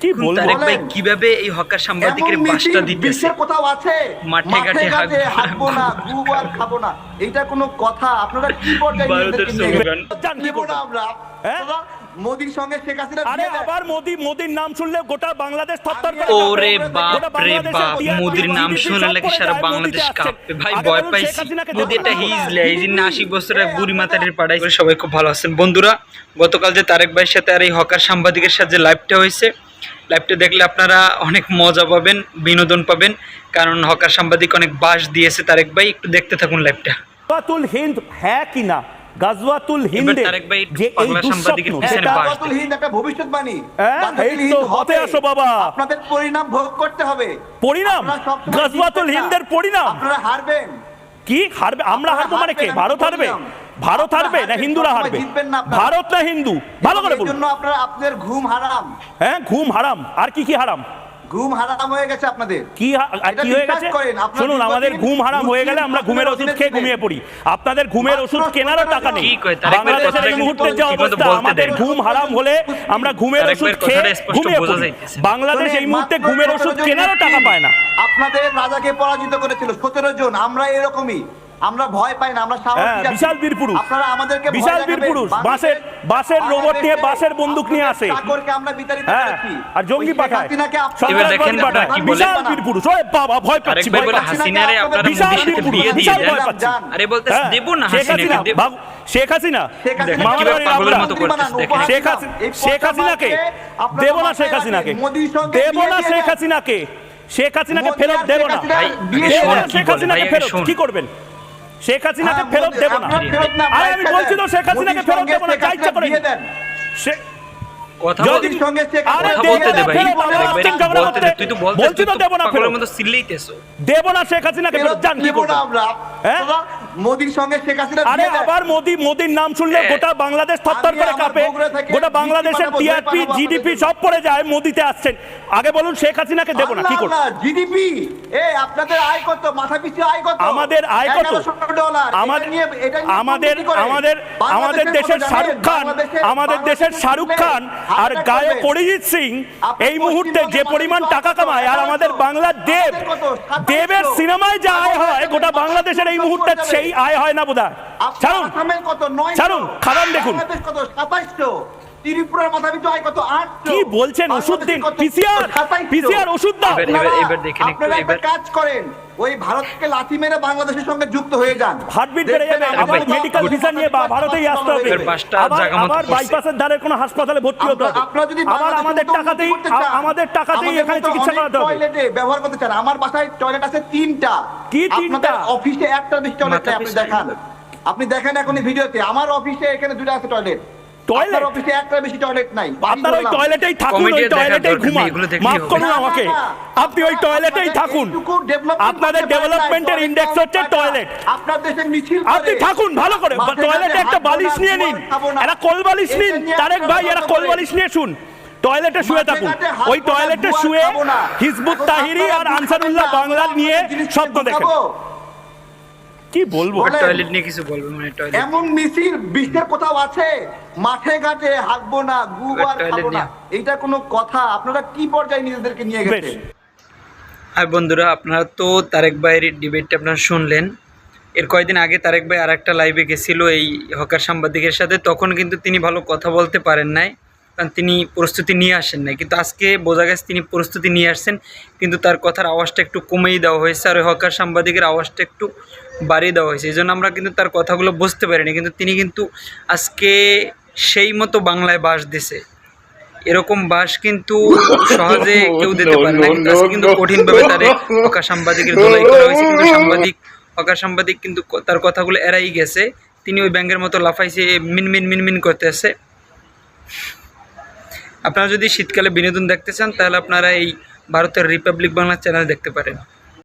কি বলব? তারেক ভাই কীভাবে এই হকার সাংবাদিকের বাসটা দিতেছে? বিশ্বের কোথাও আছে? মাঠে ঘাটে হাঁকবো না, খাব না। এটা কোনো কথা। আপনারা কি পর্যায়ে? না আমরা। হ্যাঁ? মোদির সঙ্গে শেখ হাসিনা আরে আবার মোদি মোদির নাম শুনলে গোটা বাংলাদেশ থরথর করে ওরে বাপ রে বাপ মোদির নাম GDP নাকি সারা বাংলাদেশ কাঁপবে? ভাই ভয় পাইছি। মোদি। হিজলে এই আশি বছরের বুড়ি মাতারির পাড়ায় করে সবাই খুব ভালো আছেন। বন্ধুরা গতকাল যে তারেক ভাইয়ের সাথে আর এই হকার সাংবাদিকের সাথে লাইভটা হয়েছে লাইভটা দেখলে আপনারা অনেক মজা পাবেন বিনোদন পাবেন। কারণ হকার সাংবাদিক অনেক বাস দিয়েছে তারেক ভাই একটু দেখতে থাকুন লাইভটা হিন্দ হ্যাঁ কিনা গাজওয়াতুল হিন্দে তারেক ভাই একটু যে এই দুঃস্বপ্ন। পিছনে সেটা বাস গাজওয়াতুল হিন্দ একটা ভবিষ্যৎবাণী। হ্যাঁ, এই তো, হতে আসো বাবা। আপনাদের পরিণাম ভোগ করতে হবে। পরিণাম? গাজওয়াতুল না। হিন্দের পরিণাম? আপনারা হারবেন। কি হারবে? আমরা হারবো মানে কে? ভারত হারবে। ভারত হারবে না হিন্দুরা হারবে। ভারত না হিন্দু? ভালো করে বলুন। আপনারা আপনাদের ঘুম হারাম। হ্যাঁ ঘুম হারাম। আর কি কি হারাম? ঘুম হারাম হয়ে গেছে আপনাদের। কি হয়ে গেছে? শুনুন আমাদের ঘুম হারাম হয়ে গেলে আমরা ঘুমের ওষুধ খেয়ে ঘুমিয়ে পড়ি। আপনাদের ঘুমের ওষুধ কেনারও টাকা নেই। কি কয়? তারেক ভাইয়ের বাংলাদেশের এই মুহূর্তে যে অবস্থা। আমাদের ঘুম হারাম হলে আমরা ঘুমের ওষুধ ভাইয়ের খেয়ে ঘুমিয়ে পড়ি। বাংলাদেশ এই মুহূর্তে ঘুমের ওষুধ কেনারও টাকা পায় না। আপনাদের রাজাকে পরাজিত করেছিল। সতেরো জন আমরা এরকমই। আমরা ভয় পাই না আমরা হ্যাঁ। বিশাল বীর পুরুষ। আপনারা আমাদেরকে বিশাল বীর পুরুষ। বাঁশের- বাঁশের রোবট নিয়ে, বাঁশের বন্দুক নিয়ে আসে। চাকরকে আমরা বিতাড়িত হ্যাঁ করেছি। আর জঙ্গি শেখ পাঠায় হাসিনাকে আপনারা- এবার দেখেন আপনারা কি বলে? বিশাল বীর পুরুষ ওরে বাবা ভয় পাচ্ছি ভয় পাচ্ছি হাসিনারে আপনারা বিশাল বীর পুরুষ বিশাল ভয় পাচ্ছি আরে বলতে হ্যাঁ, দেবো না হাসিনা শেখ হাসিনা শেখ হাসিনা মামাবাড়ির কীভাবে পাগলের মতো করতেছে দেখেন। শেখ হাসিনা শেখ হাসিনাকে আপনারা দেব না শেখ। হাসিনাকে দেব না শেখ হাসিনাকে শেখ হাসিনাকে ফেরত দেব শেখ না শেখ হাসিনাকে ফেরত কি করবেন শেখ হাসিনাকে হ্যাঁ, ফেরত দেব না। আরে আমি বলছি তো শেখ হাসিনাকে ফেরত দেব না যা হাসিনা ইচ্ছা করে কথা বলতে দেব না দে ভাই তুই তো দেব ফেরত। দেব শেখ হাসিনাকে ফেরত যান কি দেব আমরা। হ্যাঁ? মোদির সঙ্গে শেখ হাসিনা আরে আবার মোদি মোদির নাম শুনলে গোটা বাংলাদেশ থরথর করে কাঁপে। গোটা বাংলাদেশের টিআরপি জিডিপি সব পড়ে যায় মোদিতে আসছেন। আগে বলুন শেখ হাসিনাকে দেব না কি করব জিডিপি এ আপনাদের আয় কত? মাথা পিছু আয় কত? আমাদের আয় কত? আমাদের আমাদের আমাদের আমাদের দেশের শাহরুখ খান আমাদের দেশের শাহরুখ খান আর গায়ক অরিজিৎ সিং এই মুহূর্তে যে পরিমাণ টাকা কামায় আর আমাদের? বাংলার দেব। দেবের সিনেমায় যা আয় হয় গোটা বাংলাদেশের এই মুহূর্তে সেই আয় হয় না বোধ হয় ছাড়ুন আসামের কত নয় ছাড়ুন, খাদান দেখুন। ত্রিপুরার মাথা পিছু আয় কত আটশো কি বলছেন ওষুধ দিন? পিসিআর? পিসিআর ওষুধ দাও। আপনারা- একটু, কাজ করেন। ওই ভারতকে লাথি মেরে বাংলাদেশের সঙ্গে যুক্ত হয়ে যান। হার্টবিট বেড়ে যাবে। মেডিকেল ভিসা নিয়ে বা- ভারতেই আসতে হবে। পড়ছে। বাইপাসের ধারে কোনো হাসপাতালে ভর্তি হতে হবে। আপনারা যদি আবার আমাদের টাকাতেই আমাদের টাকাতেই এখানে চিকিৎসা করাতে হবে। টয়লেটে ব্যবহার করতে চান আমার বাসায় টয়লেট আছে তিনটা। কি তিনটা? অফিসে একটা বেশি টয়লেট আপনি দেখান। আপনি দেখেন এখন এই ভিডিওতে আমার অফিসে এখানে দুটো আছে টয়লেট টয়লেট? আপনার অফিসে একটা বেশি টয়লেট নাই আপনার ওই টয়লেটেই থাকুন ওই টয়লেটেই ঘুমান। মাফ করুন আমাকে। আপনি ওই টয়লেটেই থাকুন। আপনাদের ডেভেলপমেন্টের ইন্ডেক্স হচ্ছে টয়লেট আপনার দেশে মিছিল আপনি থাকুন ভালো করে। টয়লেটে একটা বালিশ নিয়ে নিন। একটা কোল বালিশ নিন। তারেক ভাই এরা কোল বালিশ নিয়ে শুন। টয়লেটে শুয়ে থাকুন। ওই টয়লেটে শুয়ে হিজবুত তাহিরি আর আনসারুল্লাহ বাংলা নিয়ে স্বপ্ন দেখেন। কি বলব? টয়লেট নিয়ে কিছু বলবে মানে টয়লেট এমন মিছিল বিশ্বের কোথাও আছে? মাঠে ঘাটে হাঁকবো না গুবার খাব না। এইটা কোনো কথা? আপনারা কি পর্যায়ে নিজেদেরকে নিয়ে গেছেন? আর বন্ধুরা আপনারা তো তারেক ভাইয়ের ডিবেটটা আপনারা শুনলেন। এর কয়েকদিন আগে তারেক ভাই আর একটা লাইভে গেছিল এই হকার সাংবাদিকের সাথে। তখন কিন্তু তিনি ভালো কথা বলতে পারেন নাই। তিনি প্রস্তুতি নিয়ে আসেন নাই। কিন্তু আজকে বোঝা গেছে তিনি প্রস্তুতি নিয়ে আসছেন, কিন্তু তার কথার আওয়াজটা একটু কমেই দেওয়া হয়েছে আর হকার সাংবাদিকের আওয়াজটা একটু বাড়িয়ে দেওয়া হয়েছে। এই জন্য আমরা কিন্তু তার কথাগুলো বুঝতে পারিনি, কিন্তু তিনি কিন্তু আজকে সেই মতো বাংলায় বাস দিছে। এরকম বাস কিন্তু সহজে কেউ দিতে পারে না, কিন্তু আজকে কিন্তু কঠিনভাবে তার হকার সাংবাদিকের ধোলাই করা হয়েছে। কিন্তু সাংবাদিক, হকার সাংবাদিক কিন্তু তার কথাগুলো এড়াই গেছে। তিনি ওই ব্যাংকের মতো লাফাইছে, মিনমিন মিনমিন করতেছে। আপনারা যদি শীতকালে বিনোদন দেখতে চান, তাহলে আপনারা এই ভারতের রিপাবলিক বাংলা চ্যানেল দেখতে পারেন।